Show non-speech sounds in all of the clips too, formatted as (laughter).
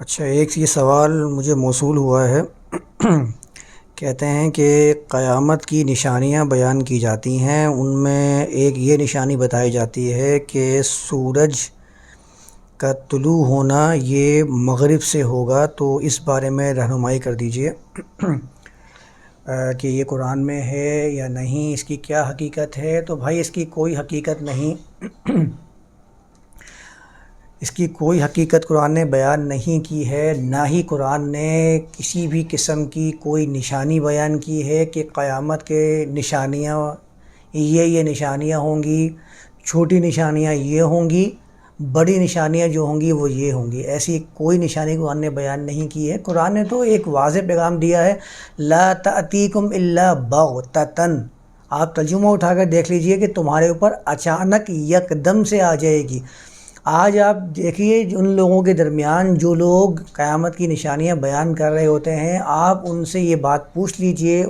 अच्छा एक ये सवाल मुझे मौसू हुआ है। (clears throat) कहते हैं कि क़यामत की निशानियाँ बयान की जाती हैं। उनमें एक ये निशानी बताई जाती है कि सूरज का तुलू होना ये मग़रिब से होगा तो इस बारे में रहनुमाई कर दीजिए। (clears throat) कि ये कुरान में है या नहीं, इसकी क्या हकीकत है? तो भाई, इसकी कोई हकीकत नहीं। (clears throat) इसकी कोई हकीकत कुरान ने बयान नहीं की है, ना ही कुरान ने किसी भी किस्म की कोई निशानी बयान की है कि क़यामत के निशानियाँ, ये ये निशानियाँ होंगी, छोटी निशानियाँ ये होंगी, बड़ी निशानियाँ जो होंगी वो ये होंगी। ऐसी कोई निशानी कुरान ने बयान नहीं की है। कुरान ने तो एक वाज पैगाम दिया है, ला इल्ला आप तर्जुमा उठाकर देख लीजिए कि तुम्हारे ऊपर अचानक यकदम से आ जाएगी। आज आप देखिए उन लोगों के दरमियान जो लोग क़यामत की निशानियाँ बयान कर रहे होते हैं, आप उनसे ये बात पूछ लीजिए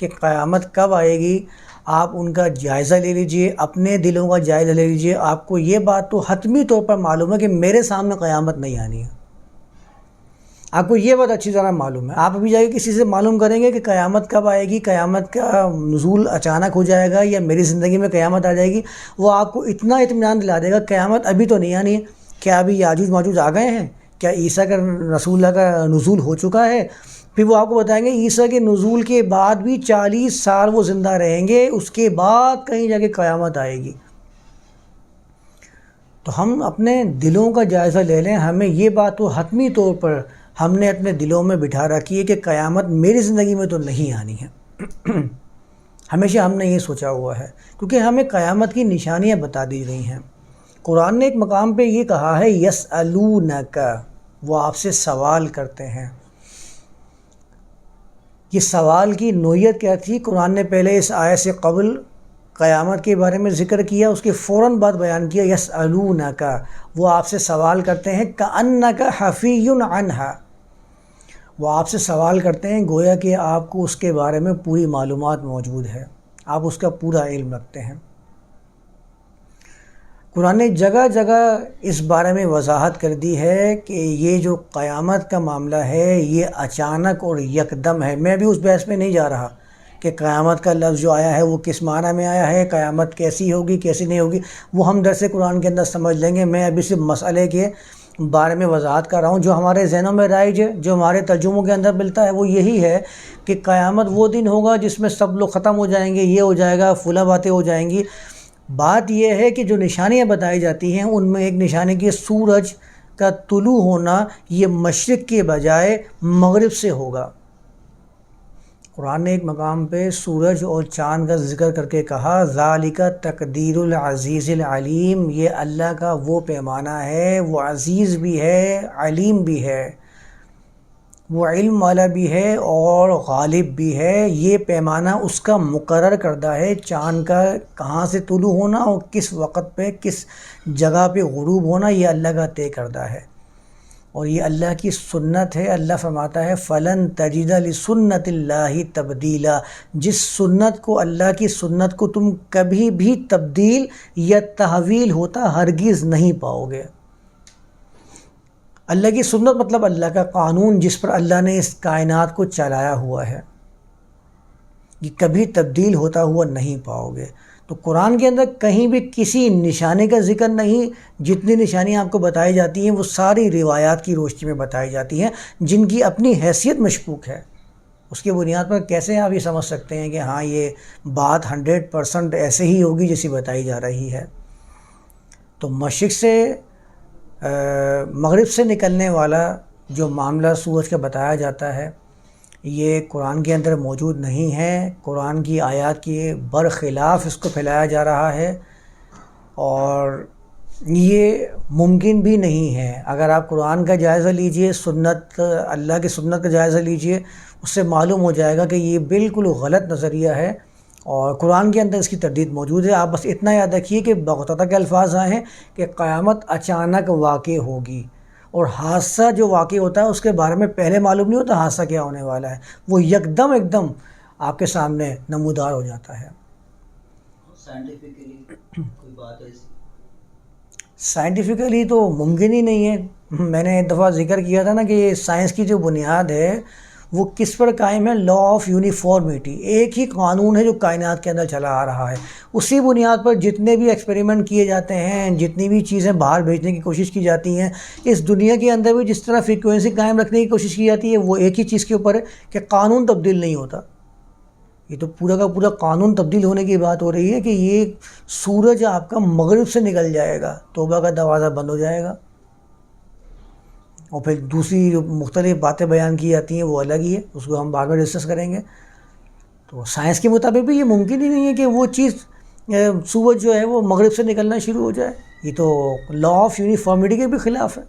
कि क़यामत कब आएगी। आप उनका जायज़ा ले लीजिए, अपने दिलों का जायज़ा ले लीजिए। आपको ये बात तो हतमी तौर पर मालूम है कि मेरे सामने क़यामत नहीं आनी है। आपको ये बात अच्छी तरह मालूम है। आप अभी जाके किसी से मालूम करेंगे कि क़यामत कब आएगी, क़यामत का नज़ूल अचानक हो जाएगा या मेरी ज़िंदगी में क़यामत आ जाएगी, वो आपको इतना इतमान दिला देगा, क़यामत अभी तो नहीं आनी है। क्या अभी याजूज माजूज आ गए हैं? क्या ईसा का रसूल का नज़ूल हो चुका है? फिर वो आपको बताएँगे, ईसा के नज़ूल के बाद भी चालीस साल वो ज़िंदा रहेंगे, उसके बाद कहीं जाके क़यामत आएगी। तो हम अपने दिलों का जायज़ा ले लें, हमें ये बात तो हतमी तौर पर हमने अपने दिलों में बिठा रखी है कि क़यामत मेरी ज़िंदगी में तो नहीं आनी है। (clears throat) हमेशा हमने ये सोचा हुआ है, क्योंकि हमें क़यामत की निशानियाँ बता दी गई हैं। कुरान ने एक मकाम पे ये कहा है यस अलू न का वो आपसे सवाल करते हैं। ये सवाल की नोयत क्या थी? कुरान ने पहले इस आय से कबल क़यामत के बारे में ज़िक्र किया, उसके फ़ौर बाद बयान किया यस अलून का वो आपसे सवाल करते हैं का अन्न का हफ़ी अनहा वो आपसे सवाल करते हैं, गोया कि आपको उसके बारे में पूरी मालूम मौजूद है। आप उसका पूरा इल्म रखते हैं। कुरान जगह जगह इस बारे में वजाहत कर दी है कि ये जो क़यामत का मामला है, ये अचानक और यकदम है। मैं भी उस बहस में नहीं जा रहा कि क़यामत का लफ्ज़ जो आया है वो किस माना में आया है, क़यामत कैसी होगी, कैसी नहीं होगी। वो हम दरसे कुरान के अंदर समझ लेंगे। मैं अभी सिर्फ़ मसले के बारे में वजाहत कर रहा हूँ। जो हमारे जहनों में राइज है, जो हमारे तर्जुमों के अंदर मिलता है, वो यही है कि क़यामत वो दिन होगा जिसमें सब लोग ख़त्म हो जाएँगे, ये हो जाएगा, फुला बातें हो जाएँगी। बात यह है कि जो निशानियाँ बताई जाती हैं, उनमें एक निशानी की सूरज का तुलू होना ये मशरक़ के बजाय मगरब से होगा। कुरान ने एक मकाम पे सूरज और चाँद का ज़िक्र करके कहा, ज़ालिका तकदीरज़ीज़ीम ये अल्लाह का वो पैमाना है, वो अज़ीज़ भी है, अलीम भी है, वो इल्म वाला भी है और गालिब भी है, ये पैमाना उसका मुकर करदा है, चाँद का कहाँ से तुलू होना और किस वक्त पे किस जगह पे गुरूब होना, ये अल्लाह का तय करदा है। और ये अल्लाह की सुन्नत है, अल्लाह फरमाता है, फ़लन तजीदा सुन्नत तब्दीला। जिस सुन्नत को, अल्लाह की सुन्नत को तुम कभी भी तब्दील या तहवील होता हरगिज़ नहीं पाओगे। अल्लाह की सुन्नत मतलब अल्लाह का कानून, जिस पर अल्लाह ने इस कायनात को चलाया हुआ है ये कभी तब्दील होता हुआ नहीं पाओगे। तो कुरान के अंदर कहीं भी किसी निशाने का ज़िक्र नहीं, जितनी निशानियाँ आपको बताई जाती हैं, वो सारी रिवायात की रोशनी में बताई जाती हैं, जिनकी अपनी हैसियत मशकूक है। उसकी बुनियाद पर कैसे आप ये समझ सकते हैं कि हाँ ये बात हंड्रेड परसेंट ऐसे ही होगी जैसी बताई जा रही है? तो मशरक़ से मगरब से निकलने वाला जो मामला सूरज का बताया जाता है ये कुरान के अंदर मौजूद नहीं है। कुरान की आयत के बरखिलाफ़ इसको फैलाया जा रहा है और ये मुमकिन भी नहीं है। अगर आप कुरान का जायज़ा लीजिए, सुन्नत, अल्लाह की सुन्नत का जायज़ा लीजिए, उससे मालूम हो जाएगा कि ये बिल्कुल गलत नज़रिया है और कुरान के अंदर इसकी तरदीद मौजूद है। आप बस इतना याद रखिए कि बगता के अल्फाज आए हैं कि क़यामत अचानक वाक़ होगी। और हादसा जो वाकई होता है, उसके बारे में पहले मालूम नहीं होता हादसा क्या होने वाला है। वो यकदम एकदम आपके सामने नमूदार हो जाता है। साइंटिफिकली तो मुमकिन ही नहीं है। मैंने एक दफ़ा ज़िक्र किया था ना कि साइंस की जो बुनियाद है वो किस पर कायम है? लॉ ऑफ़ यूनिफॉर्मिटी एक ही कानून है जो कायनात के अंदर चला आ रहा है। उसी बुनियाद पर जितने भी एक्सपेरिमेंट किए जाते हैं, जितनी भी चीज़ें बाहर भेजने की कोशिश की जाती हैं, इस दुनिया के अंदर भी जिस तरह फ्रिक्वेंसी कायम रखने की कोशिश की जाती है, वो एक ही चीज़ के ऊपर है कि कानून तब्दील नहीं होता। ये तो पूरा का पूरा कानून तब्दील होने की बात हो रही है कि ये सूरज आपका मगरब से निकल जाएगा, तोबा का दरवाज़ा बंद हो जाएगा। और फिर दूसरी जो मुख्तलिफ़ बातें बयान की जाती हैं, वो अलग ही है, उसको हम बाद में डिस्कस करेंगे। तो साइंस के मुताबिक भी ये मुमकिन ही नहीं है कि वो चीज़ सूरज जो है वो मगरब से निकलना शुरू हो जाए। ये तो लॉ ऑफ़ यूनिफॉर्मिटी के भी ख़िलाफ़ है।